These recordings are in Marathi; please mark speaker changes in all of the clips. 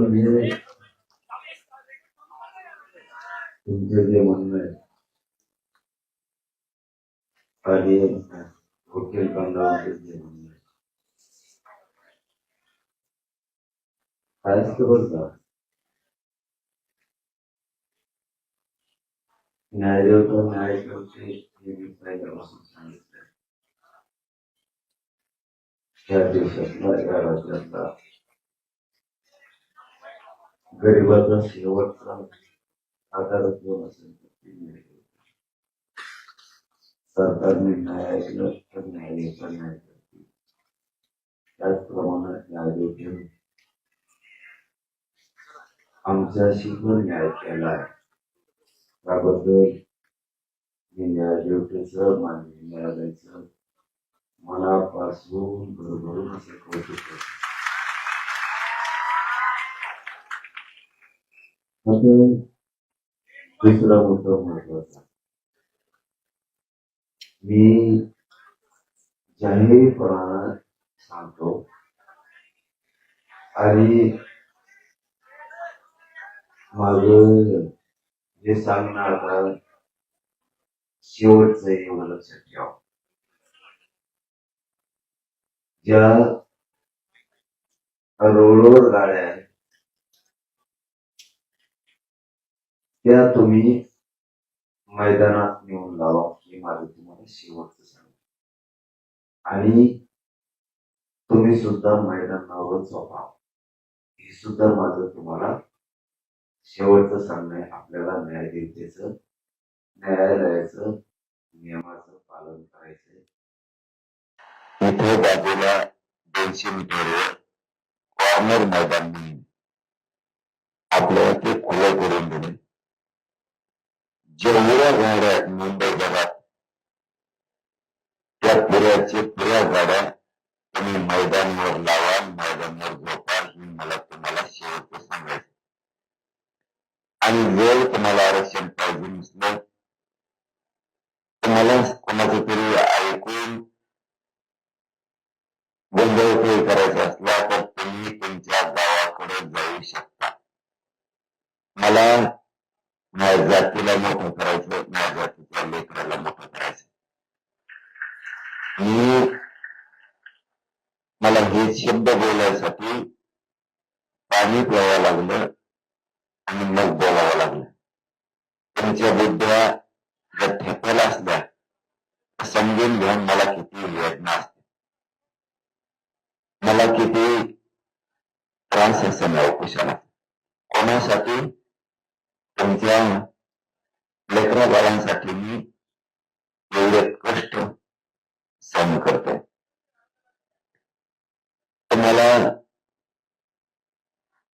Speaker 1: पण तुमचं जे म्हणणं आहे आणि वकील बंधावाचे जे म्हणणं आहे कायच बरं का न्यायालय तो न्याय करते हे मी पहिल्यापासून सांगितलं त्या दिवसातला या राज्यातला गरिबाचा शेवटचा आधार कोण असेल सरकारने न्याय ऐकलं तर न्यायालयाचा न्याय करते त्याचप्रमाणे न्यायालय आमच्याशी पण न्याय केला आहे त्याबद्दल मी न्यायदेवतेचं माननीय न्यायालयाचं मनापासून भरभरून असं कौतुक करतो. आता दुसरा मुद्दा महत्त्वाचा मी जाहीरपणानं सांगतो आणि माझं जे सांगणं आता शेवटचं एवढं लक्षात ठेवा. ज्या रोडवर गाड्या आहेत त्या तुम्ही मैदानात नेऊन लावा हे माझं तुम्हाला शेवटचं सांग आणि तुम्ही सुद्धा मैदानावरच झोपा. हे सुद्धा माझं तुम्हाला शेवटचं सांगणं आहे. आपल्याला न्यायदेवतेचं न्यायालयाचं नियमाचं पालन करायचंय.
Speaker 2: इथे बाजूला दोनशे मीटरवर कॉर्नर मैदान म्हणून. आपल्याला ते खुलं करून दिले जेवढ्या गाड्या मुंबई जगात त्या पुऱ्याचे पुऱ्या गाड्या तुम्ही मैदानावर लावा मैदानावर झोपा ही मला तुम्हाला शेवटचं सांगायचं. आणि वेळ तुम्हाला आरक्षण पाहिजे नसलं बोलायसाठी पाणी प्यावं लागलं आणि मग बोलावं लागलं. तुमच्या बुद्ध्या जर ठेपायला असल्या समजून घेऊन मला किती वेदना असते. मला किती त्रास असं अवकुशाला कोणासाठी? तुमच्या लेकराबाळांसाठी मी एवढे कष्ट सहन करतोय. तुम्हाला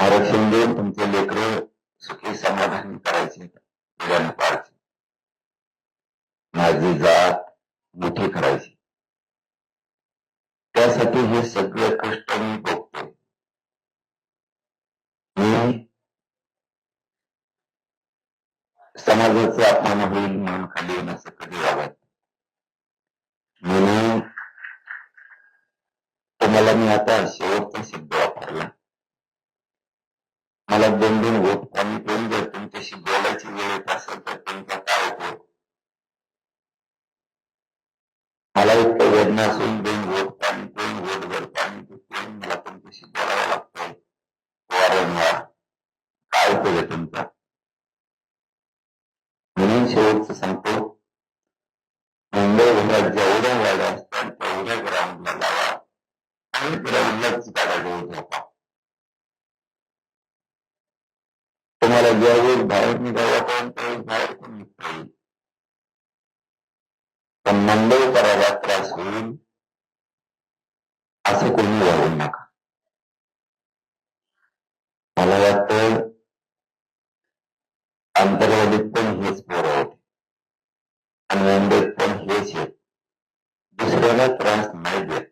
Speaker 2: आरक्षण देऊन तुमचे लेकर सुखी समाधान करायचे उड्याण पाडायचे माझी जात मोठी करायची. त्यासाठी हे सगळे कष्ट मी बघतो मी समाजाचं अपमान होईल म्हणून खाली येण्याचं कधी वागत मी मला मी आता शेवटचा शब्द वापरला. मला दोन दोन आणि ग्राउंडलाच गाड्या घेऊन झोपा तुम्हाला ज्यावेळेस बाहेर निघावं पण त्यावेळेस बाहेर पण निघता येईल पण मुंबई करायला त्रास होईल असं कोणी वागू नका मला वाटतं आंतरवादीत पण हेच पोरं होते आणि मुंबईत पण हेच आहेत दुसऱ्याला त्रास नाही देत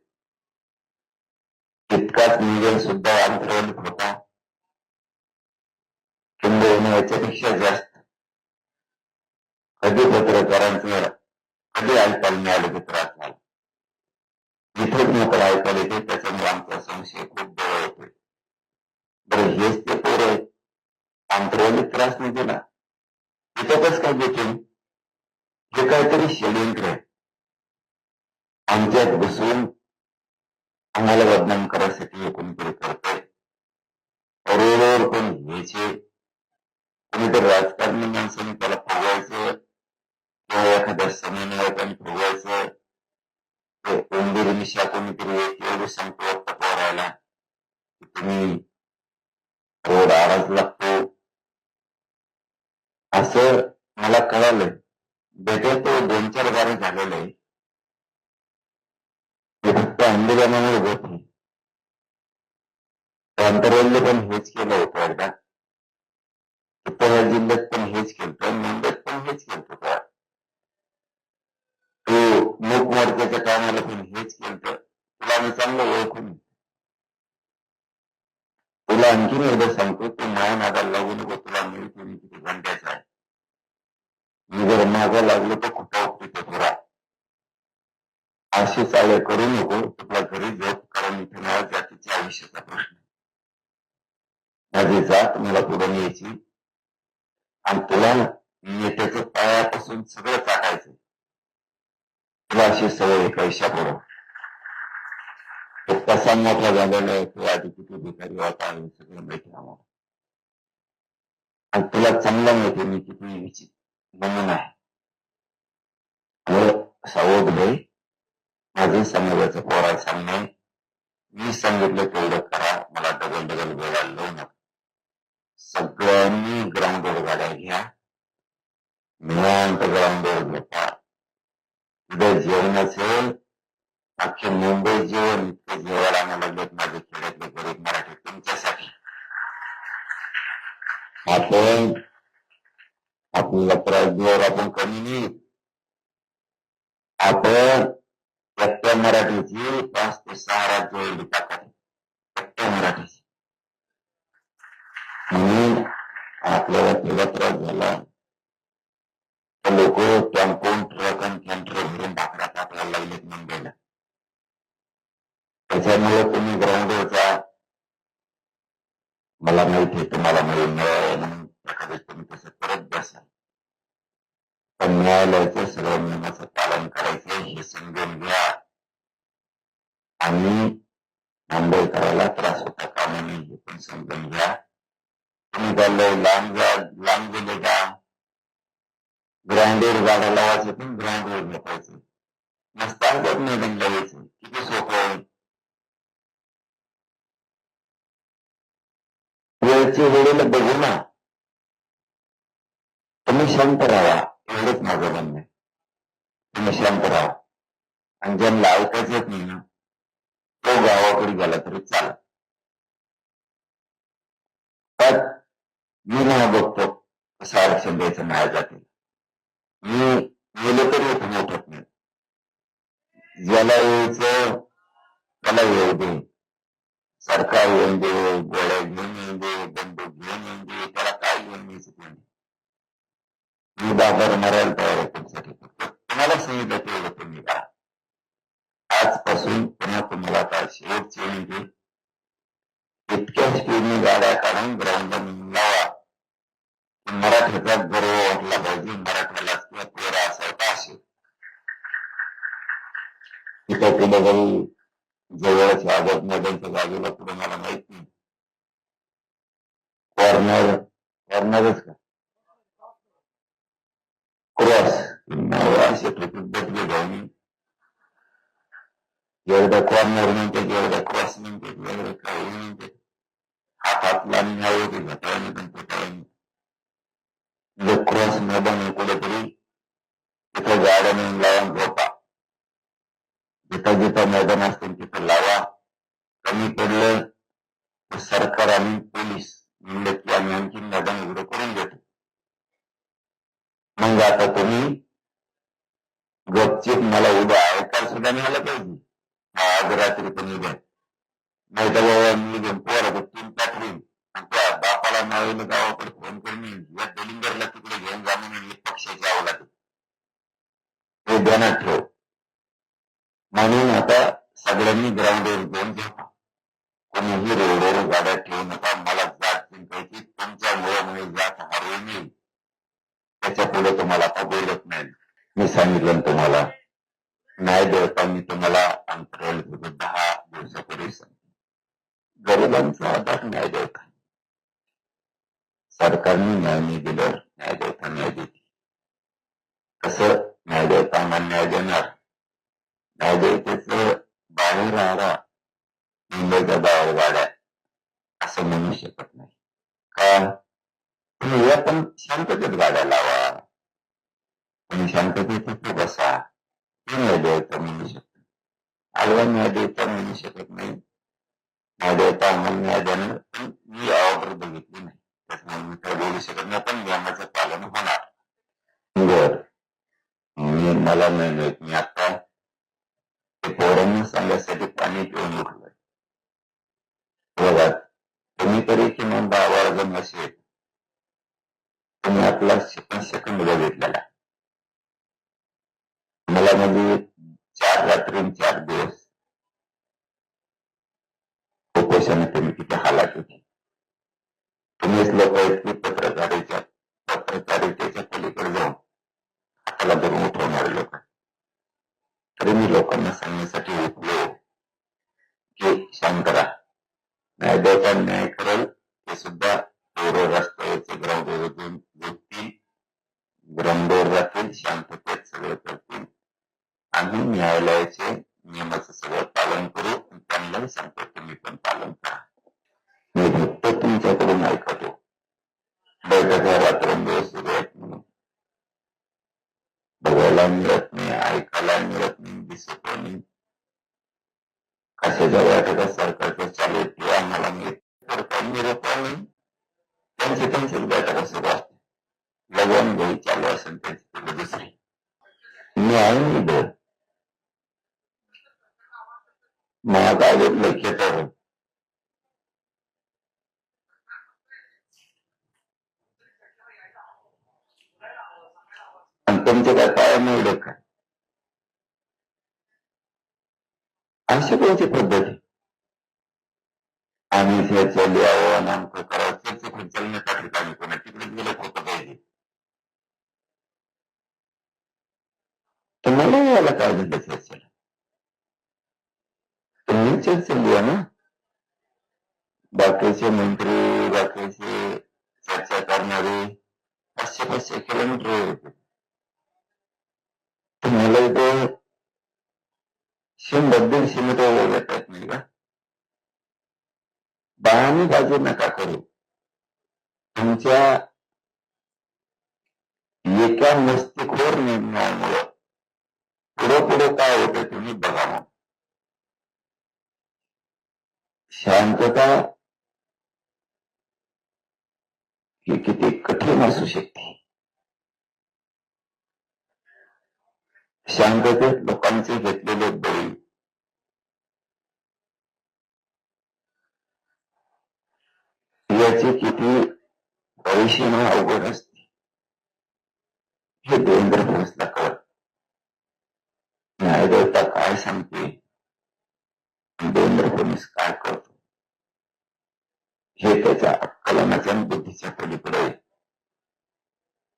Speaker 2: जिथे आमचा संशय खूप जवळ होतोय बरं हेच ते पोर आहेत अंतरावली त्रास नाही दिला इथं काय देतील हे काहीतरी षडयंत्र आहे आमच्यात घुसून आम्हाला बदनाम करायसाठी हे कोणीतरी करतोय बरोबर कोण घ्यायचे कोणीतरी राजकारणी माणसाने त्याला फुगवायचं किंवा एखाद्या समन्वयकाने फुगवायचं ते उंदीर कोणीतरी एक सांगतो वाटतं पोरायला की तुम्ही रोड आवाज लागतो असं मला कळालं बेटर तो दोन चार बारे झालेलं आहे ते फक्त आंदोलनामुळे होत नाही अंतरवल्ले पण हेच केलं होतं एकदा उत्तर जिल्ह्यात पण हेच केलं मुंबईत पण हेच केलं होतं हो, तो मूक मोर्चाच्या कामाला पण हेच केलं तुला मी चांगलं ओळखून. तुला आणखीन एकदा सांगतो तू माया नादाला लागू नको तुला मिळतो मी किती घंट्याचा आहे. मी जर मागा लागलो तर कुठं उपटितो थोडा अशी चाळे करू नको तुला घरी झोप कारण इथे माझ्या जातीच्या आयुष्याचा प्रश्न माझी जात मला पुढे न्यायची. आणि तुला नेत्याचं पायापासून सगळं चाकायचं तुला अशी सवय आहे पैशा कसा मोठा झालेला आहे आधी किती भिकारी होता हे सगळं माहिती आम्हाला. आणि तुला चांगलं माहिती मी किती विचित नमुना आहे. सावध भाई माझे समाजाचं पोरा सांगणे मी सांगितलं तेवढं करा मला डबल डबल बोलायला लावू नका. सगळ्यांनी ग्राउंडवर गाड्या घ्या. निवांत ग्राउंडवर घेता उद्या जेवणाचं अख्खे मुंबई जेवण इतकं जेवायला आणायला लागलेत माझे खेड्यातले गरीब मराठी तुमच्यासाठी आपण आपल्याला त्रास देवर आपण कमी नाही आपण एकट्या मराठीची पाच ते सहा राज्य एवढी ताकद आहे एकट्या मराठीची म्हणून आपल्याला तेवढा त्रास झाला तर लोक टेम्पो ट्रक आणि कॅन्टर भरून भाकरा टाकायला लागलेत मुंबईला त्याच्यामुळे तुम्ही ग्राउंडवरचा मला माहिती आहे तुम्हाला मिळून मिळालं म्हणून एखादं तुम्ही तसं करत बसाल पण न्यायालयाचं सर्व नियमाचं पालन करायचं हे समजून घ्या आणि मुंबईकराला त्रास होता कामा नये हे पण समजून घ्या तुम्ही चाललंय लांब जा लांब गेले किती सोपं आहे. वेळची वेळेला बघू ना. तुम्ही शांत राहा. एवढंच माझं म्हणणं आहे. तुम्ही शांत राहा. आणि ज्यांना ऐकायचं येत नाही ना तो गावाकडे गेला तरी चालेल. पण मी नाही बघतो कसं आरक्षण द्यायचं नाही जाते. मी गेलो तरी इथून उठत नाही. ज्याला यायचं त्याला येऊ दे. सरकार येऊन दे गोळ्या घेऊन येऊन दे बंदूक घेऊन येऊन दे त्याला काय घेऊन यायचं ते मी बाबर मरायला तयार आहे तुमच्यासाठी. तुम्हाला सांगितलं तेवढं तुम्ही का आजपासून पुन्हा तुम्हाला आता शेवटची म्हणजे इतक्या स्पीडने गाड्या काढून ग्राउंडला लावा मराठीचा गर्व वाटला पाहिजे मराठ्याला किंवा पोरा असायचा असेल तिथं कुठं काही जवळच आझाद मैदानच्या बाजूला पुढे मला माहीत नाही. कॉर्नर कॉर्नरच का? क्रॉस नाव असे ठोकून बदले जाऊन एवढा कॉर्नर म्हणते एवढा क्रॉस म्हणते एवढं काही म्हणते. हात हातला आणि ह्या होते घटाळ्याने पण पोटाळ्याने क्रॉस मैदान कुठेतरी तिथं गाड्या नेऊन लावून झोपा. जिथं जिथं मैदान असतील तिथं लावा कमी पडलं तर सरकार आणि पोलीस म्हणले की आम्ही आणखी मैदान उघडं करून देतो मग आता तुम्ही गपचिप मला उद्या ऐकायला सुद्धा मिळालं पाहिजे हा, आज रात्री पण उद्या नाही तर बाबा मी घेऊन पोराचं तीन पाठवीन आणि त्या बापाला नावेला गावाकडे फोन करून येईन. या डलिंगरला तिकडे घेऊन जा म्हणून एक पक्षाची आवलाद आहे. हे ध्यानात ठेव म्हणून आता सगळ्यांनी ग्राउंडवर जाऊन घ्या. कोणीही रोडवर गाड्या ठेवू नका. मला जात जिंकायची तुमच्यामुळे मी जात हरवू नये त्याच्या पुढे तुम्हाला आता बोलत नाही. मी सांगितलं तुम्हाला. न्याय देवता मी तुम्हाला अंतराळ दहा दिवसापूर्वी सांगितलं गरिबांचा आधार न्याय देवता सरकारने न्याय नाही दिल्यावर न्याय देवता न्याय देते. कसं न्याय देवता न्याय देणार. न्याय बाहेर राहणार मुंबईच्या बाहेर गाड्या असं म्हणू शकत नाही का तुम्ही या पण शांततेत गाड्या लावा तुम्ही शांततेत तिथे बसा देवता म्हणू शकत आडवा न्याय देवता म्हणू शकत नाही न्याय देवता आम्हाला न्याय देणार पण मी ऑर्डर बघितली नाही त्याच्यामुळे मी काय बोलू शकत नाही पण नियमाचं पालन होणार बर मी मला नाही मिळत मी आता ते पोरांना सांगण्यासाठी पाणी पिऊन उठलोय. बघा तुम्ही तरी किमान दहा बारा जण तुम्ही आपला सेकंद सेकंद बघितलेला मला म्हणजे चार रात्री चार दिवस. उपोषण तुम्ही किती हालात होती तुम्हीच लोक इतकी की पत्रकारितेच्या पलीकडे जाऊन हाताला धरून तरी मी लोकांना सांगण्यासाठी उठलो की शंकरा राहा न्याय देवता न्याय करेल ते सुद्धा पोरं रस्त्यावरचे ग्राउंडवर झोपतील ग्राउंडवर राहतील शांततेत सगळं करतील. आम्ही न्यायालयाचे नियमाचं सगळं पालन करू त्यांनाही सांगतो तुम्ही पण पालन करा. मी फक्त तुमच्याकडून ऐकतो. बैठका रात्रंदिवस सुरू आहेत म्हणून. बघायला मिळत नाही ऐकायला मिळत नाही दिसत नाही कशाच्या बैठका सरकारच्या चालू ते आम्हाला मिळत तर मिळत नाही. त्यांचे त्यांचीच बैठका सुरू असते. लगन घरी चालू असेल त्यांची तिकडे दुसरी मी आहे मी दर महाकाल लक्षात आणि तुमच्या काय पाया मिळलं का अशी कोणती पद्धत आहे आम्ही चर्चा लिहावं नामकं करावं चर्चा पण चालण्याच्या ठिकाणी कोणा तिकडे गेलं होतं पाहिजे तुम्हाला याला काय झालं चर्चेला तुम्ही चर्चा लिहा ना बाकीचे मंत्री बाकीचे चर्चा करणारे पाचशे पाचशे किलोमीटर होते तुम्हाला इथे शंभर दीडशे मीटर वर येत नाही का बाळाने बाजू नका करू. तुमच्या एका मस्तीखोर निर्णयामुळं पुढे पुढे काय होतं तुम्ही बघा मग शांतता ही किती कठीण असू शकते. शांततेत लोकांचे घेतलेले बळी याची किती भविष्य अवघड असते. हे देवेंद्र फडणवीसला कळत. न्यायदेवता काय सांगते? देवेंद्र फडणवीस काय करतो? हे त्याच्या अक्कलनाच्या आणि बुद्धीच्या पलीकडे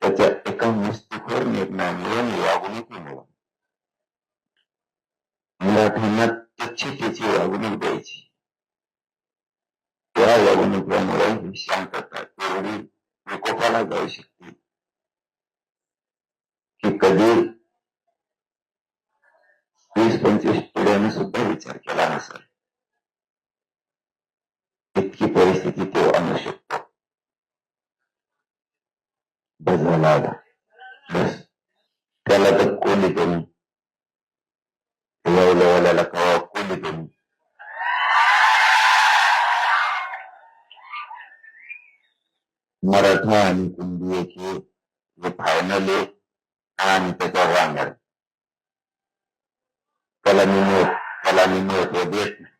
Speaker 2: त्याच्या एका मस्तिखोर निर्णयामुळे आणि वागणुकीमुळे मराठ्यांना त्याची वागणूक द्यायची त्या वागणुकीमुळे ही शांतता एवढी विकोपाला जाऊ शकते की कधी वीस पंचवीस पिढ्याने सुद्धा विचार केला नसेल इतकी परिस्थिती तो आणू शकतो बस बस त्याला तर मराठा आणि कुंभी याची जे फायनल आहे आणि त्याच्यावर राहणार त्याला मी महत्त्व त्याला मी महत्त्व देत नाही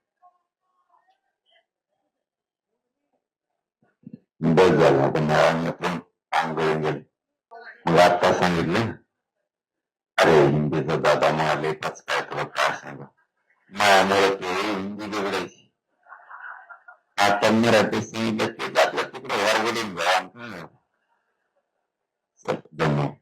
Speaker 2: बस झाला आता नळांना पण आंघोळून गेले मग आता सांगितलं अरे हिंदीचा दादा म्हणाले पाच काय तुला काय सांगा मायामुळे ते हिंदी बिघडायची मराठी सांगितलं ते where would it go? I don't know. But don't know.